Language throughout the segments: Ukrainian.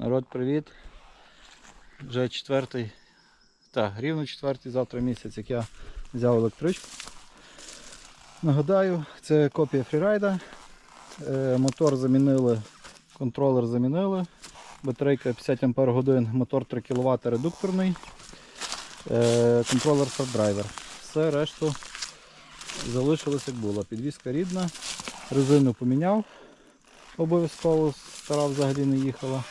Народ, привіт. Вже четвертий, так, рівно четвертий завтра місяць, як я взяв електричку. Нагадаю, це копія фрірайда. Е, Мотор замінили, контролер замінили. Батарейка 50 Ах, мотор 3 кВт редукторний. Е, Контролер старт-драйвер. Все решту залишилось як було. Підвізка рідна, резину поміняв обов'язково, стара взагалі не їхала.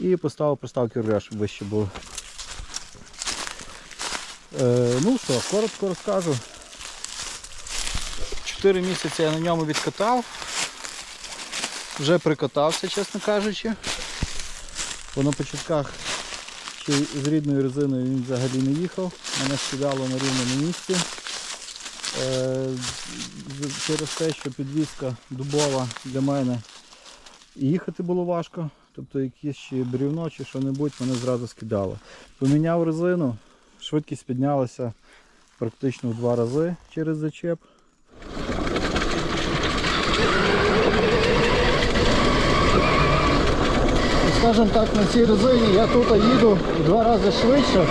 І поставив приставки щоб вище були. Е, ну що, коротко розкажу. Чотири місяці я на ньому відкатав. Вже прикатався, чесно кажучи. Бо на початках ще з рідною резиною він взагалі не їхав. Мене скидало на рівному місці. Е, через те, що підвізка дубова для мене їхати було важко. Тобто якесь ще брівно чи що-небудь мене зразу скидало. Поміняв резину, швидкість піднялася практично в два рази через зачеп. Скажімо так, на цій резині я тут їду в два рази швидше.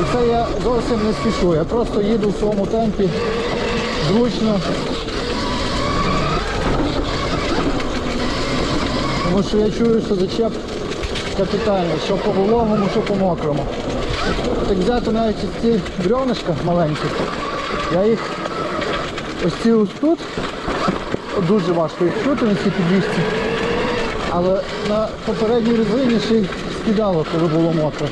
І це я зовсім не спішу. Я просто їду в своєму темпі зручно. Тому що я чую, що зачеп капітальний, що по вологому, що по мокрому. Так взяти навіть ці брьонишка маленькі, я їх ось ці ось тут, дуже важко їх чути на цій підвісці. Але на попередній резині ще й скидало, коли було мокро.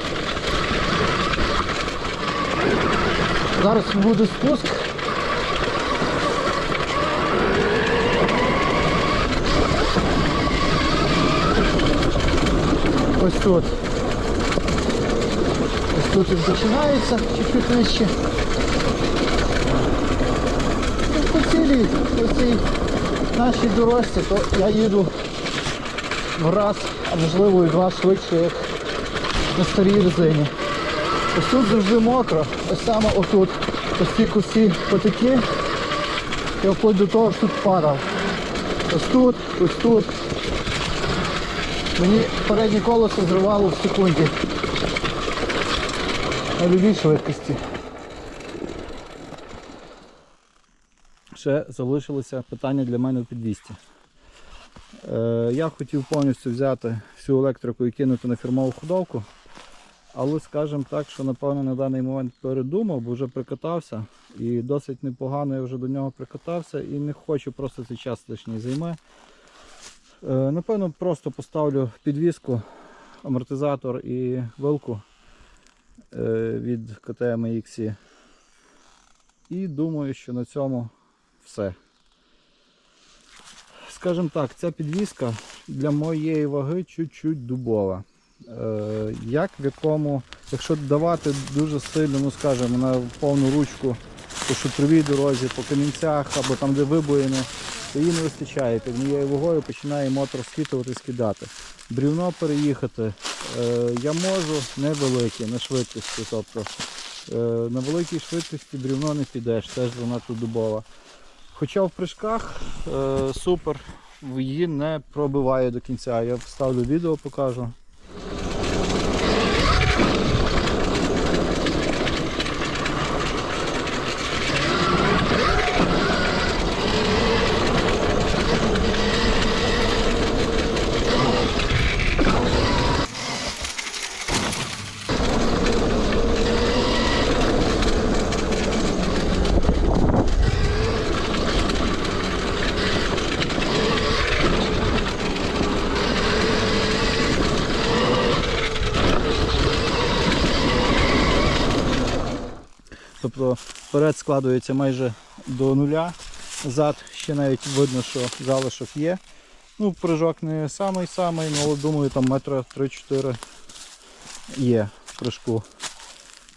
Зараз буде спуск. Ось тут. Ось тут він починається, чуть-чуть нижче. Ну, по цілій, по цій нашій дорожці, то я їду в раз, а можливо і два швидше, як на старій резині. Ось тут завжди мокро, ось саме отут. Ось ці кусі потеки. Я вплоть до того, що тут падав. Ось тут, ось тут. Мені переднє колесо зривало в секунді. На любій швидкості. Ще залишилося питання для мене в підвісті. Е, я хотів повністю взяти всю електрику і кинути на фірмову ходовку. Але скажімо так, що напевно на даний момент передумав, бо вже прикатався і досить непогано я вже до нього прикатався і не хочу просто цей час лишній займе. Е, Напевно, просто поставлю підвіску, амортизатор і вилку е, від КТМ XC. І думаю, що на цьому все. Скажімо так, ця підвіска для моєї ваги чуть-чуть дубова. Е, Як в якому, якщо давати дуже сильно, ну скажімо, на повну ручку по шутровій дорозі, по камінцях або там, де вибоїни, її не вистачає. Під моєю вагою починає мотор скидувати, скидати. Брівно переїхати е, я можу невелике, на швидкості. Тобто е, на великій швидкості брівно не підеш, теж занадто дубова. Хоча в прыжках е, супер, її не пробиває до кінця. Я вставлю відео, покажу. Тобто вперед складується майже до нуля, зад ще навіть видно, що залишок є. Ну, прыжок не самий-самий, але думаю, там метра 3-4 є в прыжку.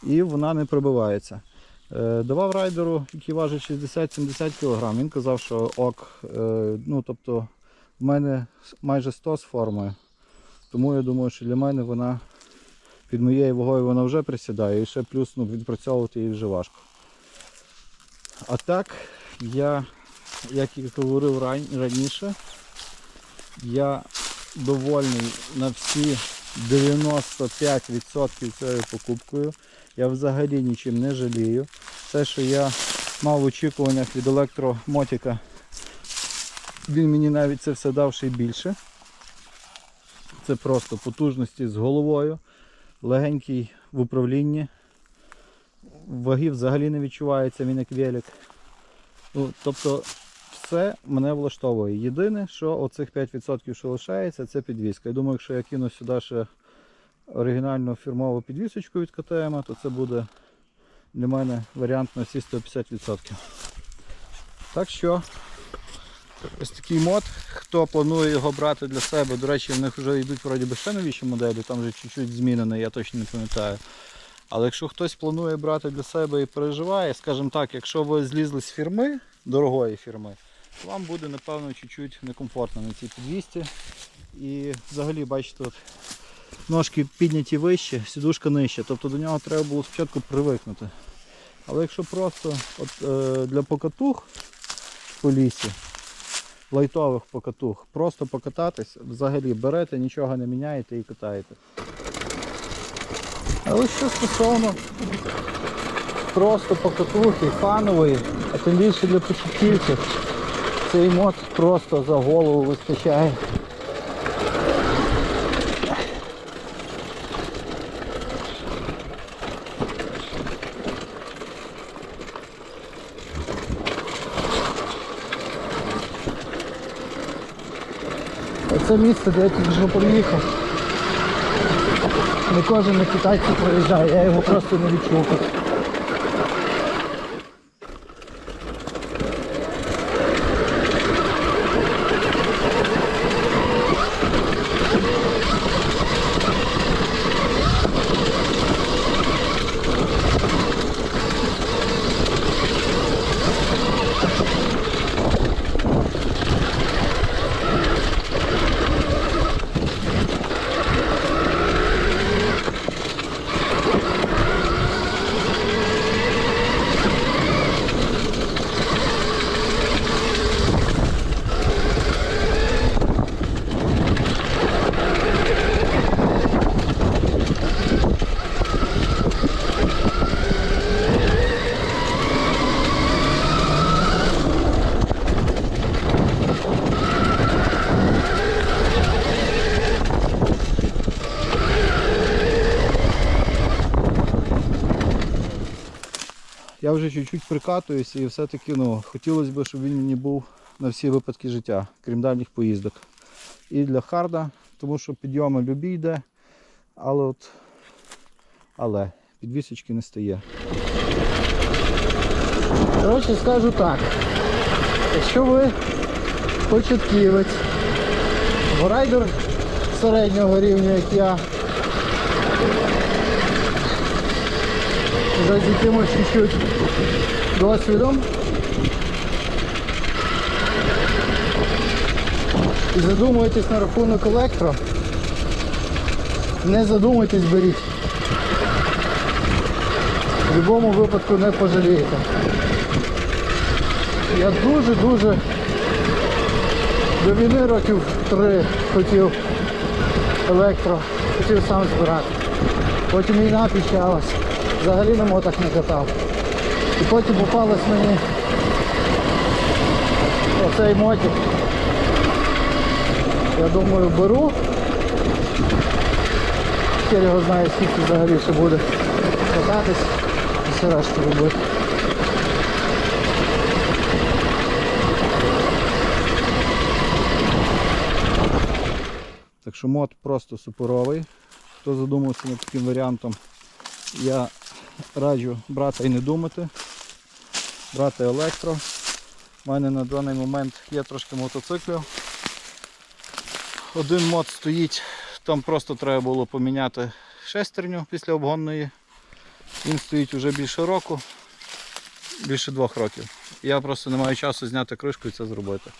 І вона не прибивається. Е, Давав райдеру, який важить 60-70 кг. Він казав, що ок, е, ну тобто в мене майже 100 з формою. Тому я думаю, що для мене вона під моєю вагою вона вже присідає і ще плюс ну, відпрацьовувати її вже важко. А так, я, як і говорив раніше, я довольний на всі 95% цією покупкою. Я взагалі нічим не жалію. Те, що я мав в очікуваннях від електромотіка, він мені навіть це все дав ще й більше. Це просто потужності з головою, легенький в управлінні. Ваги взагалі не відчувається, він як велик. Ну, тобто все мене влаштовує. Єдине, що оцих 5% що лишається, це підвіска. Я думаю, якщо я кину сюди ще оригінальну фірмову підвісочку від КТМ, то це буде для мене варіант на всі 150%. Так що ось такий мод. Хто планує його брати для себе, до речі, в них вже йдуть вроді би ще новіші моделі, там вже чуть-чуть змінено, я точно не пам'ятаю. Але якщо хтось планує брати для себе і переживає, скажімо так, якщо ви злізли з фірми, дорогої фірми, то вам буде напевно чуть-чуть некомфортно на цій підвісті. І взагалі, бачите, от, ножки підняті вище, сідушка нижче. Тобто до нього треба було спочатку привикнути. Але якщо просто от, е, для покатух по лісі, лайтових покатух, просто покататись, взагалі берете, нічого не міняєте і катаєте. Але що стосовно просто покатухи, фанової, а тим більше для початківців, цей мод просто за голову вистачає. Оце місце, де я тільки що приїхав. Не кожен на китайці проїжджає, я його просто не відчув. Я вже чуть-чуть прикатуюсь і все-таки ну, хотілося б, щоб він мені був на всі випадки життя, крім дальніх поїздок. І для харда, тому що підйоми любі йде, але от але підвісочки не стає. Коротше, скажу так. Якщо ви початківець, райдер середнього рівня, як я, за з якимось чуть-чуть досвідом. І задумуєтесь на рахунок електро. Не задумуйтесь, беріть. В будь-якому випадку не пожалієте. Я дуже-дуже до війни років три хотів електро, хотів сам збирати. Потім війна почалась. Взагалі на мотах не катав. І потім попалось мені оцей мотик. Я думаю, беру. Хер його знає, скільки взагалі ще буде кататись і все решту робити. Так що мод просто суперовий. Хто задумався над таким варіантом, я раджу брати і не думати. Брати електро. У мене на даний момент є трошки мотоциклів. Один мод стоїть, там просто треба було поміняти шестерню після обгонної. Він стоїть вже більше року, більше двох років. Я просто не маю часу зняти кришку і це зробити.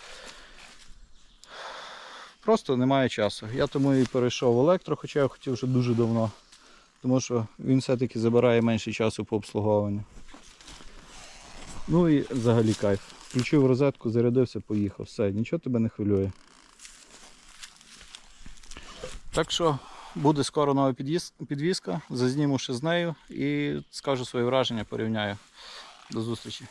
Просто немає часу. Я тому і перейшов в електро, хоча я хотів вже дуже давно. Тому що він все-таки забирає менше часу по обслуговуванню. Ну і взагалі кайф. Включив розетку, зарядився, поїхав. Все, нічого тебе не хвилює. Так що буде скоро нова підвізка, зазніму ще з нею і скажу свої враження, порівняю. До зустрічі.